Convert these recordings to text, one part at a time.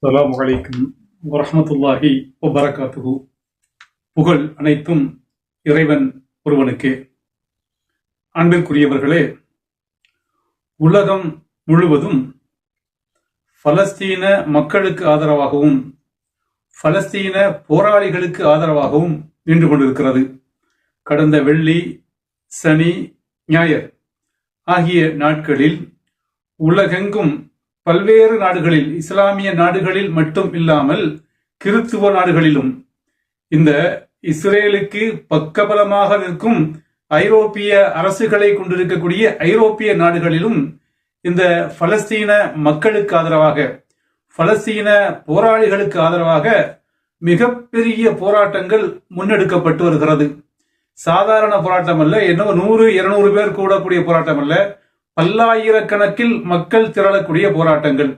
அலாம் வலைக்கும் வரமத்துல்லாஹி வபரகாத்துஹு. புகழ் அனைத்தும் இறைவன் ஒருவனுக்கே. அன்பிற்குரியவர்களே உலகம் முழுவதும் பலஸ்தீன மக்களுக்கு ஆதரவாகவும் பலஸ்தீன போராளிகளுக்கு ஆதரவாகவும் நின்று கொண்டிருக்கிறது. கடந்த வெள்ளி சனி ஞாயிறு ஆகிய நாட்களில் உலகெங்கும் பல்வேறு நாடுகளில் இஸ்லாமிய நாடுகளில் மட்டும் இல்லாமல் கிறித்துவ நாடுகளிலும் இந்த இஸ்ரேலுக்கு பக்கபலமாக நிற்கும் ஐரோப்பிய அரசுகளை கொண்டிருக்கக்கூடிய ஐரோப்பிய நாடுகளிலும் இந்த பலஸ்தீன மக்களுக்கு ஆதரவாக பலஸ்தீன போராளிகளுக்கு ஆதரவாக மிகப்பெரிய போராட்டங்கள் முன்னெடுக்கப்பட்டு வருகிறது. சாதாரண போராட்டம் அல்ல என்னவோ நூறு இருநூறு பேர் கூடக்கூடிய போராட்டம் அல்ல பல்லாயிரக்கணக்கில் மக்கள் திரளக்கூடிய போராட்டங்கள்.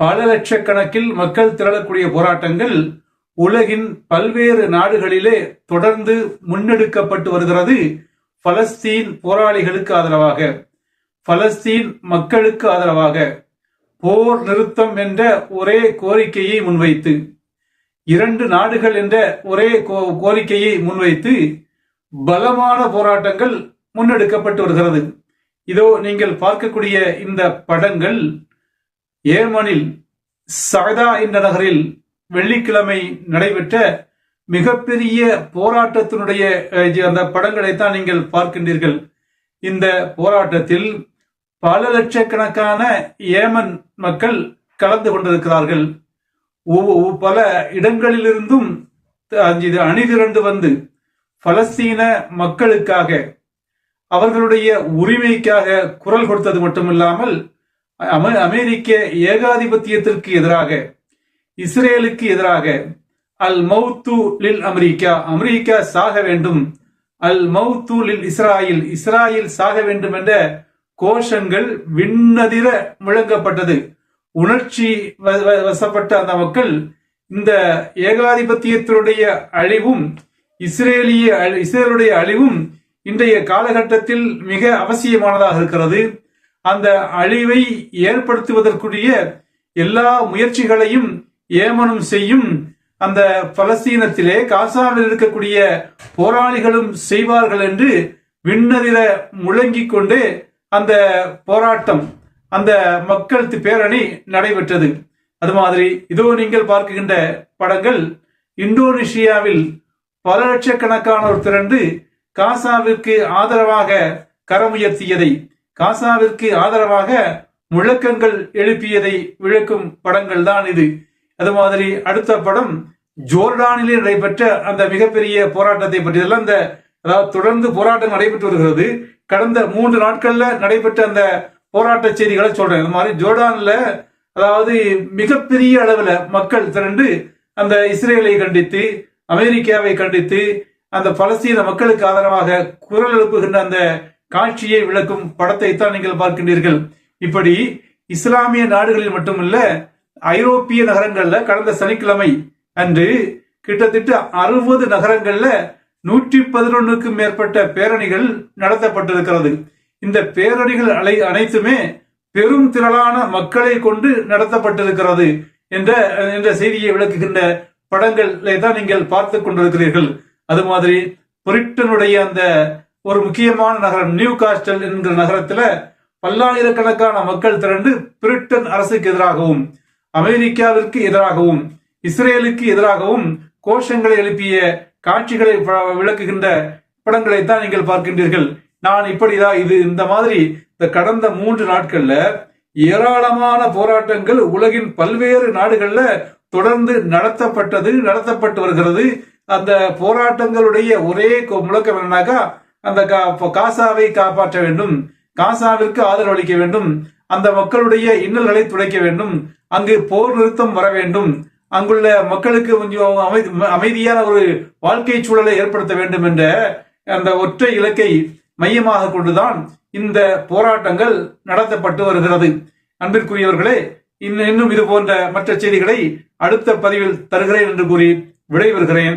பல லட்சக்கணக்கில் மக்கள் திரளக்கூடிய போராட்டங்கள் உலகின் பல்வேறு நாடுகளிலே தொடர்ந்து முன்னெடுக்கப்பட்டு வருகிறது. பலஸ்தீன் போராளிகளுக்கு ஆதரவாக பலஸ்தீன் மக்களுக்கு ஆதரவாக போர் நிறுத்தம் என்ற ஒரே கோரிக்கையை முன்வைத்து இரண்டு நாடுகள் என்ற ஒரே கோரிக்கையை முன்வைத்து பலமான போராட்டங்கள் முன்னெடுக்கப்பட்டு வருகிறது. இதோ நீங்கள் பார்க்கக்கூடிய இந்த படங்கள் ஏமனில் சகதா என்ற நகரில் வெள்ளிக்கிழமை நடைபெற்ற மிகப்பெரிய போராட்டத்தினுடைய அந்த படங்களை தான் நீங்கள் பார்க்கின்றீர்கள். இந்த போராட்டத்தில் பல லட்சக்கணக்கான ஏமன் மக்கள் கலந்து கொண்டிருக்கிறார்கள். பல இடங்களிலிருந்தும் அணிதிரண்டு வந்து பலஸ்தீன மக்களுக்காக அவர்களுடைய உரிமைக்காக குரல் கொடுத்தது மட்டுமில்லாமல் அமெரிக்க ஏகாதிபத்தியத்திற்கு எதிராக இஸ்ரேலுக்கு எதிராக அல் மௌத்து லில் அமெரிக்கா அமெரிக்கா சாக வேண்டும் அல் மௌத்து லில் இஸ்ராயில் இஸ்ராயில் சாக வேண்டும் என்ற கோஷங்கள் விண்ணதிர முழங்கப்பட்டது. உணர்ச்சி வசப்பட்ட அந்த மக்கள் இந்த ஏகாதிபத்தியத்தினுடைய அழிவும் இஸ்ரேலிய இஸ்ரேலுடைய அழிவும் இன்றைய காலகட்டத்தில் மிக அவசியமானதாக இருக்கிறது. அந்த அழிவை ஏற்படுத்துவதற்குரிய எல்லா முயற்சிகளையும் ஏமனும் செய்யும் அந்த பலஸ்தீனத்திலே காசாவில் இருக்கக்கூடிய போராளிகளும் செய்வார்கள் என்று விண்ணதிர முழங்கிக் கொண்டு அந்த போராட்டம் அந்த மக்கள் பேரணி நடைபெற்றது. அது மாதிரி இதோ நீங்கள் பார்க்கின்ற படங்கள் இந்தோனேஷியாவில் பல லட்சக்கணக்கானோர் திரண்டு காசாவிற்கு ஆதரவாக கரமுயர்த்தியதை காசாவிற்கு ஆதரவாக முழக்கங்கள் எழுப்பியதை விளக்கும் படங்கள் தான் இது. அது மாதிரி அடுத்த படம் ஜோர்டானிலே நடைபெற்ற அந்த மிகப்பெரிய போராட்டத்தை பற்றியதெல்லாம் அந்த அதாவது தொடர்ந்து போராட்டம் நடைபெற்று வருகிறது. கடந்த மூன்று நாட்கள்ல நடைபெற்ற அந்த போராட்ட செய்திகளை சொல்றேன். இந்த மாதிரி ஜோர்டான்ல அதாவது மிகப்பெரிய அளவுல மக்கள் திரண்டு அந்த இஸ்ரேலை கண்டித்து அமெரிக்காவை கண்டித்து அந்த பலஸ்தீன மக்களுக்கு ஆதரவாக குரல் எழுப்புகின்ற அந்த காட்சியை விளக்கும் படத்தை தான் நீங்கள் பார்க்கின்றீர்கள். இப்படி இஸ்லாமிய நாடுகளில் மட்டுமல்ல ஐரோப்பிய நகரங்கள்ல கடந்த சனிக்கிழமை அன்று கிட்டத்தட்ட அறுபது நகரங்கள்ல நூற்றி பதினொன்னுக்கும் மேற்பட்ட பேரணிகள் நடத்தப்பட்டிருக்கிறது. இந்த பேரணிகள் அலை அனைத்துமே பெரும் திரளான மக்களை கொண்டு நடத்தப்பட்டிருக்கிறது என்ற என்ற செய்தியை விளக்குகின்ற படங்களை தான் நீங்கள் பார்த்து கொண்டிருக்கிறீர்கள். அது மாதிரி பிரிட்டனுடைய அந்த ஒரு முக்கியமான நகரம் நியூ காஸ்டல் என்கிற நகரத்துல பல்லாயிரக்கணக்கான மக்கள் திரண்டு பிரிட்டன் அரசுக்கு எதிராகவும் அமெரிக்காவிற்கு எதிராகவும் இஸ்ரேலுக்கு எதிராகவும் கோஷங்களை எழுப்பிய காட்சிகளை விளக்குகின்ற படங்களை தான் நீங்கள் பார்க்கின்றீர்கள். நான் இப்படிதான் இது இந்த மாதிரி இந்த கடந்த மூன்று நாட்கள்ல ஏராளமான போராட்டங்கள் உலகின் பல்வேறு நாடுகள்ல தொடர்ந்து நடத்தப்பட்டது நடத்தப்பட்டு வருகிறது. அந்த போராட்டங்களுடைய ஒரே முழக்கம் என்னன்னாக்கா அந்த காசாவை காப்பாற்ற வேண்டும் காசாவிற்கு ஆதரவு அளிக்க வேண்டும் அந்த மக்களுடைய இன்னல்களை துடைக்க வேண்டும் அங்கு போர் நிறுத்தம் வர வேண்டும் அங்குள்ள மக்களுக்கு கொஞ்சம் அமைதியான ஒரு வாழ்க்கை சூழலை ஏற்படுத்த வேண்டும் என்ற அந்த ஒற்றை இலக்கை மையமாக கொண்டுதான் இந்த போராட்டங்கள் நடத்தப்பட்டு வருகிறது. அன்பிற்குரியவர்களே இன்னும் இது போன்ற மற்ற செய்திகளை அடுத்த பதிவில் தருகிறேன் என்று கூறி விடைபெறுகிறேன்.